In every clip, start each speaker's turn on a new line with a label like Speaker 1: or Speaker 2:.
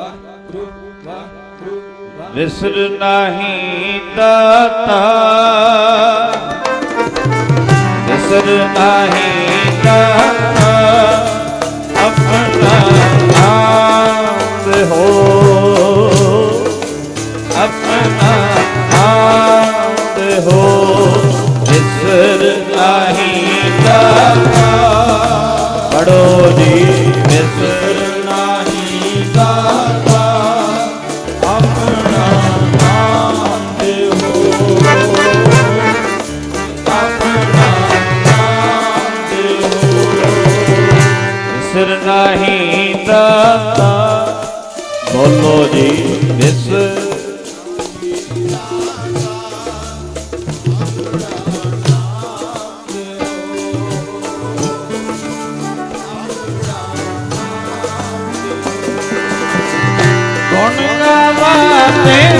Speaker 1: ਵਾਹਿਗੁਰੂ ਵਾਹਿਗੁਰੂ
Speaker 2: ਵਿਸਰ ਨਾਹੀ ਦਾਤਾ। ਵਿਸਰ ਨਾਹੀ ਦਾਤਾ, ਆਪਣਾ ਨਾਮ ਹੋ ਆਪਣਾ ਨਾਮ ਹੋ ਵਿਸਰ ਨਾਹੀ ਦਾਤਾ। ਪੜੋ ਜੀ ਵਿਸਰ ਵਿਸਰ ਨਹੀਂ ਦਾਤਾ ਬੋਲੋ ਜੀ ਵਿਸਰ ਗੁਣ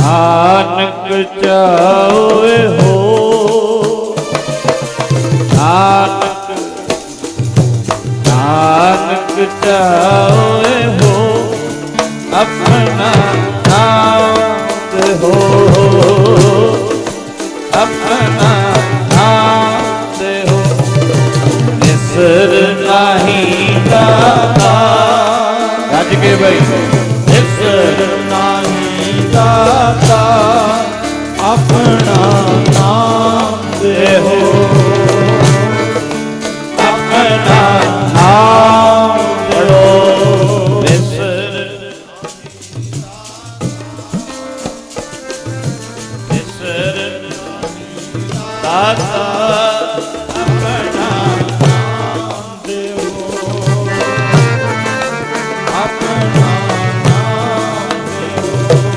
Speaker 2: ਨਾਨਕ ਚਾਹੇ ਹੋ ਨਾਨਕ ਪ੍ਰਗਟਾਓ ਹੋ ਆਪਣਾ ਦਾਤਾ।